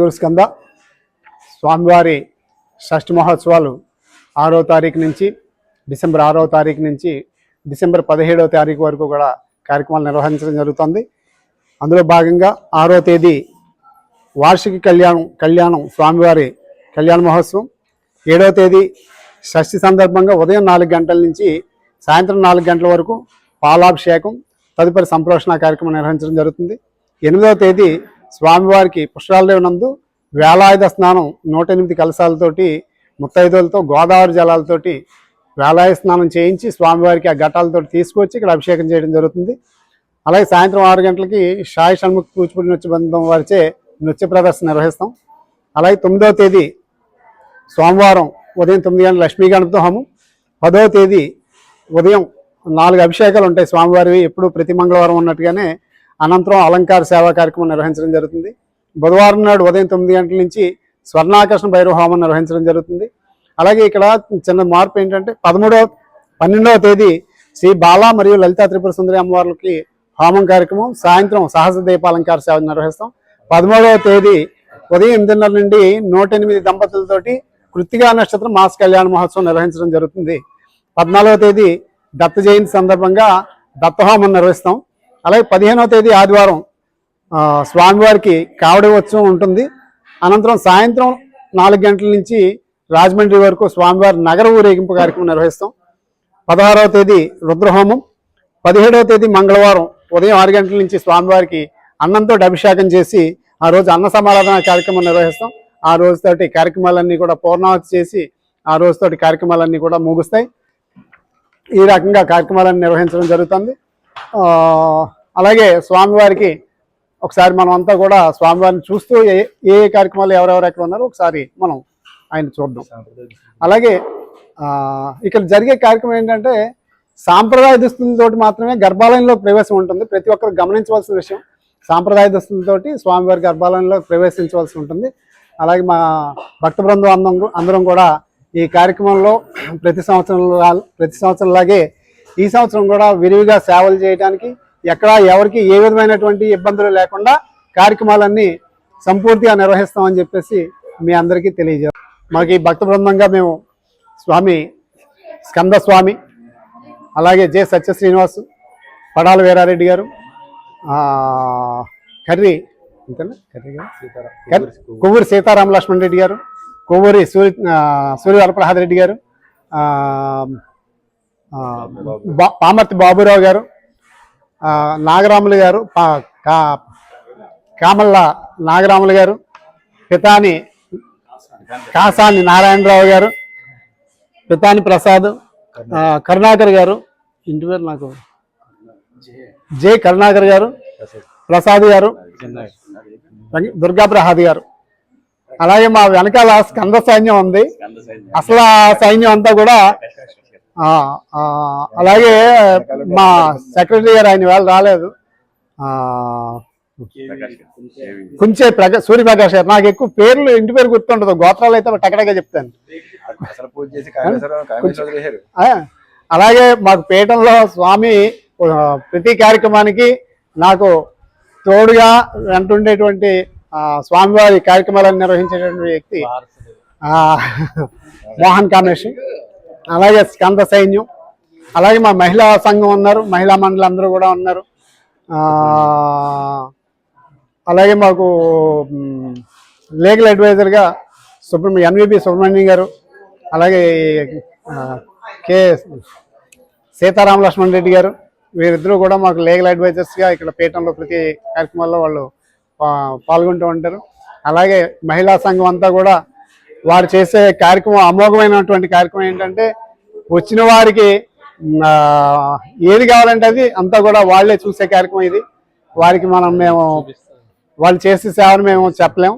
గురు స్కంద స్వామివారి షష్ఠి మహోత్సవాలు ఆరో తారీఖు నుంచి డిసెంబర్ ఆరో తారీఖు నుంచి డిసెంబర్ పదిహేడవ తారీఖు వరకు కూడా కార్యక్రమాలు నిర్వహించడం జరుగుతుంది. అందులో భాగంగా ఆరో తేదీ వార్షిక కళ్యాణం కళ్యాణం స్వామివారి కళ్యాణ మహోత్సవం. ఏడవ తేదీ షష్ఠి సందర్భంగా ఉదయం నాలుగు గంటల నుంచి సాయంత్రం నాలుగు గంటల వరకు పాలాభిషేకం తదుపరి సంప్రోషణ కార్యక్రమం నిర్వహించడం జరుగుతుంది. ఎనిమిదవ తేదీ స్వామివారికి పుష్కరాలదేవి వేలాయుధ స్నానం నూట ఎనిమిది కలశాలతోటి ముత్తైదులతో గోదావరి జలాలతోటి వేలాయుధ స్నానం చేయించి స్వామివారికి ఆ ఘటాలతోటి తీసుకొచ్చి ఇక్కడ అభిషేకం చేయడం జరుగుతుంది. అలాగే సాయంత్రం ఆరు గంటలకి షాయి షణ్ముఖ కూచిపూడి నృత్య బృందం వారిచే నృత్య ప్రదర్శన నిర్వహిస్తాం. అలాగే తొమ్మిదవ తేదీ సోమవారం ఉదయం తొమ్మిది గంటల లక్ష్మీ గణపతి హోమం. పదవ తేదీ ఉదయం నాలుగు అభిషేకాలు ఉంటాయి స్వామివారివి. ఎప్పుడు ప్రతి మంగళవారం ఉన్నట్టుగానే అనంతరం అలంకార సేవా కార్యక్రమం నిర్వహించడం జరుగుతుంది. బుధవారం నాడు ఉదయం తొమ్మిది గంటల నుంచి స్వర్ణాకర్షణ భైరవ హోమం నిర్వహించడం జరుగుతుంది. అలాగే ఇక్కడ చిన్న మార్పు ఏంటంటే పదమూడవ పన్నెండవ తేదీ శ్రీ బాల మరియు లలితా త్రిపుర సుందరి అమ్మవార్లకి హోమం కార్యక్రమం. సాయంత్రం సహజ దీపాలంకార సేవ నిర్వహిస్తాం. పదమూడవ తేదీ ఉదయం ఎనిమిదిన్నర నుండి నూట ఎనిమిది దంపతులతోటి కృత్తిగా నక్షత్రం మాస్ కళ్యాణ మహోత్సవం నిర్వహించడం జరుగుతుంది. పద్నాలుగవ తేదీ దత్త జయంతి సందర్భంగా దత్తహోమం నిర్వహిస్తాం. అలాగే పదిహేనవ తేదీ ఆదివారం స్వామివారికి కావడి ఉత్సవం ఉంటుంది. అనంతరం సాయంత్రం నాలుగు గంటల నుంచి రాజమండ్రి వరకు స్వామివారి నగర ఊరేగింపు కార్యక్రమం నిర్వహిస్తాం. పదహారవ తేదీ రుద్రహోమం పదిహేడవ తేదీ మంగళవారం ఉదయం ఆరు గంటల నుంచి స్వామివారికి అన్నంతో అభిషేకం చేసి ఆ రోజు అన్న సమారాధన కార్యక్రమం నిర్వహిస్తాం. ఆ రోజుతోటి కార్యక్రమాలన్నీ కూడా పూర్ణాహుతి చేసి ఆ రోజుతోటి కార్యక్రమాలన్నీ కూడా ముగుస్తాయి. ఈ రకంగా కార్యక్రమాలను నిర్వహించడం జరుగుతుంది. అలాగే స్వామివారికి ఒకసారి మనం అంతా కూడా స్వామివారిని చూస్తూ ఏ ఏ కార్యక్రమాలు ఎవరెవరు ఎక్కడ ఉన్నారో ఒకసారి మనం ఆయన చూద్దాం. అలాగే ఇక్కడ జరిగే కార్యక్రమం ఏంటంటే సాంప్రదాయ దుస్తులతోటి మాత్రమే గర్భాలయంలో ప్రవేశం ఉంటుంది. ప్రతి ఒక్కరు గమనించవలసిన విషయం సాంప్రదాయ దుస్తులతోటి స్వామివారి గర్భాలయంలో ప్రవేశించవలసి ఉంటుంది. అలాగే మా భక్త బృందం అందరం అందరం కూడా ఈ కార్యక్రమంలో ప్రతి సంవత్సరం ప్రతి ప్రతి సంవత్సరంలాగే ఈ సంవత్సరం కూడా విరివిగా సేవలు చేయడానికి ఎక్కడ ఎవరికి ఏ విధమైనటువంటి ఇబ్బందులు లేకుండా కార్యక్రమాలన్నీ సంపూర్తిగా నిర్వహిస్తామని చెప్పేసి మీ అందరికీ తెలియజేస్తాం. మాకు ఈ భక్త బృందంగా మేము స్వామి స్కంద స్వామి అలాగే జె సత్య శ్రీనివాస్ పడాల వీరారెడ్డి గారు కర్రీ కర్రి అంతేనా గారు? కొవ్వూరు కొవ్వూరి సీతారామ లక్ష్మణ్ రెడ్డి గారు కొవ్వూరి సూర్య సూర్య వరప్రసాద్ రెడ్డి గారు పామర్తి బాబురావు గారు నాగరాములు గారు పా- కా- కామల్ల నాగరాములు గారు పితాని కాసాని నారాయణరావు గారు పితాని ప్రసాద్ కరుణాకర్ గారు ఇంటి పేరు నాకు జే కరుణాకర్ గారు ప్రసాద్ గారు దుర్గా ప్రసాద్ గారు. అలాగే మా వెనకాల స్కంద సైన్యం ఉంది. అసలు ఆ సైన్యం అంతా కూడా అలాగే మా సెక్రటరీ గారు ఆయన వేళ రాలేదు. ఆ, కుంచే ప్రకా సూర్యప్రకాష్ గారు. నాకు ఎక్కువ పేర్లు ఇంటి పేరు గుర్తుండదు. గోత్రాలు అయితే టకటగా చెప్తాను. కామేశ్వరం కామేశ్వరం అలాగే మాకు పీఠంలో స్వామి ప్రతి కార్యక్రమానికి నాకు తోడుగా వెంటుండేటువంటి స్వామివారి కార్యక్రమాలను నిర్వహించేటువంటి వ్యక్తి ఆ, మోహన్ కామేష్ అలాగే స్కంద సైన్యం అలాగే మా మహిళా సంఘం ఉన్నారు మహిళా మండలి అందరూ కూడా ఉన్నారు. అలాగే మాకు లీగల్ అడ్వైజర్గా సుబ్రహ్మ ఎన్విబి సుబ్రహ్మణ్యం గారు అలాగే ఆ, కె సీతారామ లక్ష్మణ్ రెడ్డి గారు వీరిద్దరూ కూడా మాకు లీగల్ అడ్వైజర్స్గా ఇక్కడ పీఠంలో ప్రతి కార్యక్రమాల్లో వాళ్ళు పాల్గొంటూ ఉంటారు. అలాగే మహిళా సంఘం అంతా కూడా వారు చేసే కార్యక్రమం అమోఘమైనటువంటి కార్యక్రమం ఏంటంటే వచ్చిన వారికి ఏది కావాలంటే అది అంతా కూడా వాళ్ళే చూసే కార్యక్రమం ఇది. వారికి మనం మేము వాళ్ళు చేసే సేవను మేము చెప్పలేము